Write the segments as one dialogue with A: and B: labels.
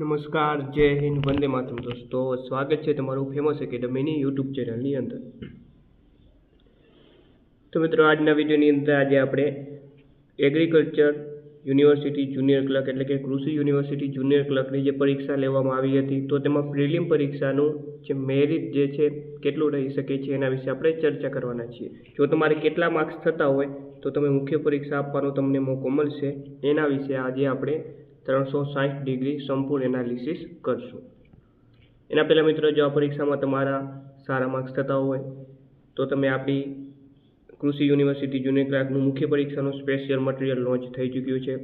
A: નમસ્કાર, જય હિન્દ, વંદે માતરમ. દોસ્તો, સ્વાગત છે તમારું ફેમસ એકેડમીની યુટ્યુબ ચેનલની અંદર. તો મિત્રો, આજના વિડીયોની અંદર આજે આપણે એગ્રીકલ્ચર યુનિવર્સિટી જુનિયર ક્લર્ક એટલે કે કૃષિ યુનિવર્સિટી જુનિયર ક્લર્કની જે પરીક્ષા લેવામાં આવી હતી, તો તેમાં પ્રિલિમ પરીક્ષાનું જે મેરિટ જે છે, કેટલું રહી શકે છે એના વિશે આપણે ચર્ચા કરવાના છીએ. જો તમારે કેટલા માર્ક્સ થતા હોય, તો તમે મુખ્ય પરીક્ષા આપવાનો તમને મોકો મળશે. એના વિશે આજે આપણે ત્રણસો સાઠ ડિગ્રી સંપૂર્ણ એનાલિસિસ કરશું. એના પહેલાં મિત્રો, જો આ પરીક્ષામાં તમારા સારા માર્ક્સ થતા હોય, તો તમે આપણી કૃષિ યુનિવર્સિટી જુનિયર ક્લાર્કનું મુખ્ય પરીક્ષાનું સ્પેશિયલ મટીરિયલ લોન્ચ થઈ ચૂક્યું છે.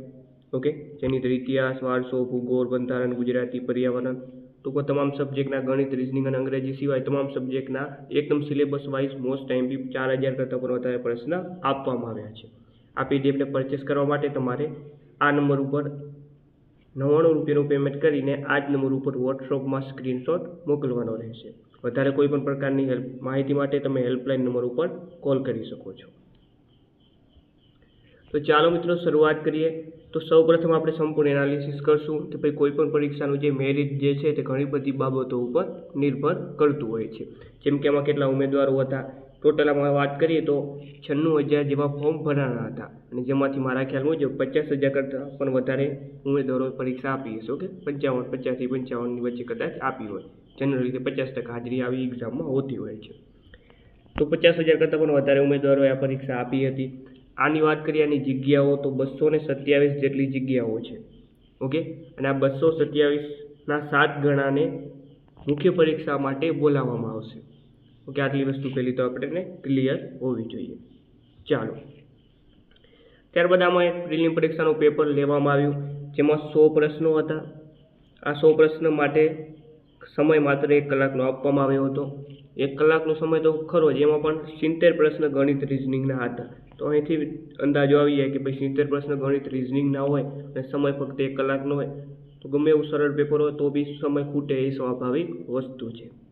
A: ઓકે? જેની અંદર ઇતિહાસ, વારસો, ભૂગોળ, બંધારણ, ગુજરાતી, પર્યાવરણ ટૂંકો તમામ સબ્જેક્ટના ગણિત, રિઝનિંગ અને અંગ્રેજી સિવાય તમામ સબ્જેક્ટના એકદમ syllabus wise most time B ચાર હજાર કરતાં પણ વધારે પ્રશ્ન આપવામાં આવ્યા છે. આ પીડીએફને પરચેસ કરવા માટે તમારે આ નંબર ઉપર નવ્વાણું રૂપિયાનું પેમેન્ટ કરીને આ જ નંબર ઉપર વોટ્સઅપમાં સ્ક્રીનશોટ મોકલવાનો રહેશે. વધારે કોઈ પણ પ્રકારની હેલ્પ માહિતી માટે તમે હેલ્પલાઇન નંબર ઉપર કોલ કરી શકો છો. તો ચાલો મિત્રો શરૂઆત કરીએ. તો સૌપ્રથમ આપણે સંપૂર્ણ એનાલિસિસ કરશું કે ભાઈ કોઈ પણ પરીક્ષાનું જે મેરિટ જે છે તે ઘણી બધી બાબતો ઉપર નિર્ભર કરતું હોય છે. જેમ કે આમાં કેટલા ઉમેદવારો હતા ટોટલ અમે વાત કરીએ તો છન્નું હજાર જેવા ફોર્મ ભરાણા હતા. અને જેમાંથી મારા ખ્યાલ મુજબ પચાસ હજાર કરતાં પણ વધારે ઉમેદવારો પરીક્ષા આપી હશે, ઓકે? પંચાવન, પચાસથી પંચાવનની વચ્ચે કદાચ આપી હોય. જનરલ રીતે પચાસ ટકા હાજરી આવી એક્ઝામમાં હોતી હોય છે. તો પચાસ હજાર કરતાં પણ વધારે ઉમેદવારોએ આ પરીક્ષા આપી હતી. આની વાત કરીએ, આની જગ્યાઓ તો બસો ને સત્યાવીસ જેટલી જગ્યાઓ છે, ઓકે? અને આ બસો સત્યાવીસના સાત ગણાને મુખ્ય પરીક્ષા માટે બોલાવવામાં આવશે. ઓકે, આટલી વસ્તુ પહેલી તો આપણને ક્લિયર હોવી જોઈએ. ચાલો. ત્યારબાદ આમાં એક પ્રિલિમ પરીક્ષાનું પેપર લેવામાં આવ્યું, જેમાં સો પ્રશ્નો હતા. આ સો પ્રશ્ન માટે સમય માત્ર એક કલાકનો આપવામાં આવ્યો હતો. એક કલાકનો સમય તો ખરો જ, એમાં પણ સિત્તેર પ્રશ્ન ગણિત રિઝનિંગના હતા. તો અહીંથી અંદાજો આવી જાય કે ભાઈ સિત્તેર પ્રશ્ન ગણિત રિઝનિંગના હોય અને સમય ફક્ત એક કલાકનો હોય, તો ગમે એવું સરળ પેપર હોય તો બી સમય ખૂટે એ સ્વાભાવિક વસ્તુ છે.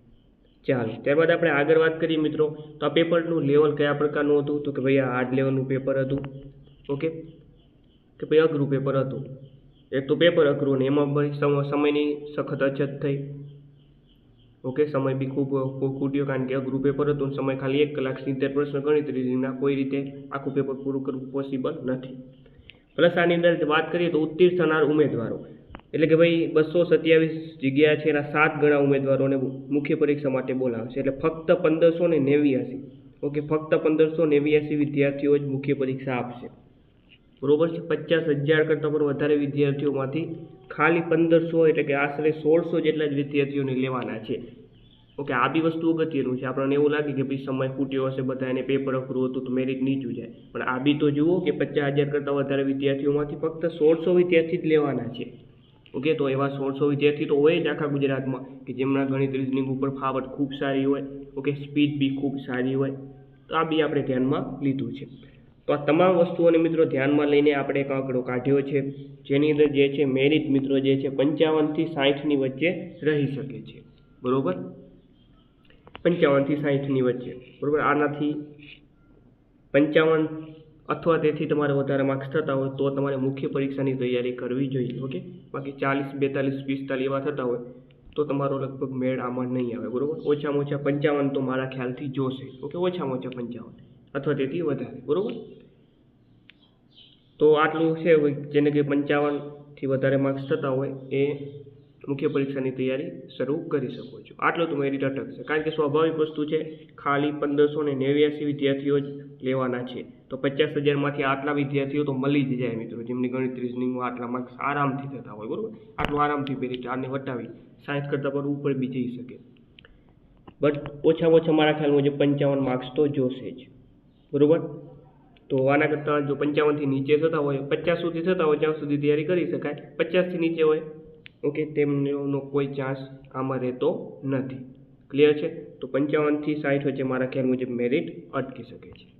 A: ચાલો, ત્યારબાદ આપણે આગળ વાત કરીએ મિત્રો, તો આ પેપરનું લેવલ કયા પ્રકારનું હતું? તો કે ભાઈ આ હાર્ડ લેવલનું પેપર હતું, ઓકે? કે ભાઈ અઘરું પેપર હતું? એક તો પેપર અઘરું ને એમાં ભાઈ સમયની સખત અછત થઈ, ઓકે? સમય બી ખૂબ ખૂટ્યો કારણ કે અઘરું પેપર હતું સમય ખાલી એક કલાક સિત્તેર પ્રશ્ન ગણિત રીતના કોઈ રીતે આખું પેપર પૂરું કરવું પોસિબલ નથી. પ્લસ આની અંદર વાત કરીએ તો ઉત્તીર્ણ થનાર ઉમેદવારો. એટલે કે ભાઈ બસો સત્યાવીસ જગ્યા છે, એના સાત ગણા ઉમેદવારોને મુખ્ય પરીક્ષા માટે બોલાવશે એટલે ફક્ત પંદરસો ને નેવ્યાસી. ઓકે, ફક્ત પંદરસો નેવ્યાસી વિદ્યાર્થીઓ જ મુખ્ય પરીક્ષા આપશે. બરોબર છે? પચાસ હજાર કરતાં પણ વધારે વિદ્યાર્થીઓમાંથી ખાલી પંદરસો એટલે કે આશરે સોળસો જેટલા જ વિદ્યાર્થીઓને લેવાના છે. ઓકે, આ બી વસ્તુ અગત્યનું છે. આપણને એવું લાગે કે ભાઈ સમય ખૂટ્યો હશે બધા એને પેપર અઘરું હતું તો મેરિટ નીચું જાય. પણ આ બી તો જુઓ કે પચાસ હજાર કરતાં વધારે વિદ્યાર્થીઓમાંથી ફક્ત સોળસો વિદ્યાર્થી જ લેવાના છે. ઓકે, તો એવા સોળસો વિદ્યાર્થી તો હોય જ આખા ગુજરાતમાં કે જેમના ગણિત રિઝનિંગ ઉપર ફાવટ ખૂબ સારી હોય, ઓકે સ્પીડ બી ખૂબ સારી હોય, તો આ બી આપણે ધ્યાનમાં લીધું છે. તો આ તમામ વસ્તુઓને મિત્રો ધ્યાનમાં લઈને આપણે એક આંકડો કાઢ્યો છે, જેની અંદર જે છે મેરિટ મિત્રો જે છે પંચાવનથી સાહીઠની વચ્ચે રહી શકે છે. બરાબર? પંચાવનથી સાઠની વચ્ચે. બરાબર? આનાથી પંચાવન અથવા તેથી તમારે વધારે માર્ક્સ થતા હોય તો તમારે મુખ્ય પરીક્ષાની તૈયારી કરવી જોઈએ ઓકે બાકી ચાલીસ, બેતાલીસ, પિસ્તાલીસ એવા થતા હોય તો તમારો લગભગ મેળ આમાં નહીં આવે, બરાબર? ઓછામાં ઓછા પંચાવન તો મારા ખ્યાલથી જોશે ઓકે ઓછામાં ઓછા પંચાવન અથવા તેથી વધારે, બરાબર? તો આટલું છે, જેને કે પંચાવનથી વધારે માર્ક્સ થતા હોય એ મુખ્ય પરીક્ષાની તૈયારી શરૂ કરી શકો છો. આટલું તો મેરિટ અટકશે કારણ કે સ્વાભાવિક વસ્તુ છે, ખાલી પંદરસો ને નેવ્યાસી વિદ્યાર્થીઓ જ લેવાના છે. તો પચાસ હજારમાંથી આટલા વિદ્યાર્થીઓ તો મળી જ જાય મિત્રો. જેમની ગણિત રિઝનિંગમાં આટલા માર્ક્સ આરામથી થતા હોય, બરાબર? આટલું આરામથી મેરિટ આને વટાવી સાયન્સ કરતાં પણ ઉપર બી જઈ શકે. બટ ઓછામાં ઓછા મારા ખ્યાલ મુજબ પંચાવન માર્ક્સ તો જોશે જ. બરાબર? તો આના કરતાં જો પંચાવનથી નીચે થતા હોય, પચાસ સુધી થતા હોય, ત્યાં સુધી તૈયારી કરી શકાય. પચાસથી નીચે હોય ઓકે, તેમનો કોઈ ચાન્સ આમાં રહેતો નથી. ક્લિયર છે? તો પંચાવનથી સાઠ વચ્ચે મારા ખ્યાલ મુજબ મેરિટ અટકી શકે છે.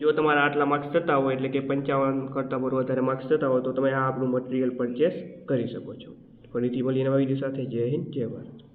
A: જો તમારા આટલા માર્ક્સ થતા હોય, એટલે કે પંચાવન કરતાં પણ વધારે માર્ક્સ થતા હોય, તો તમે આ આપણું મટીરિયલ પરચેસ કરી શકો છો. ફરીથી મળીએ નવા સાથે. જય હિન્દ, જય ભારત.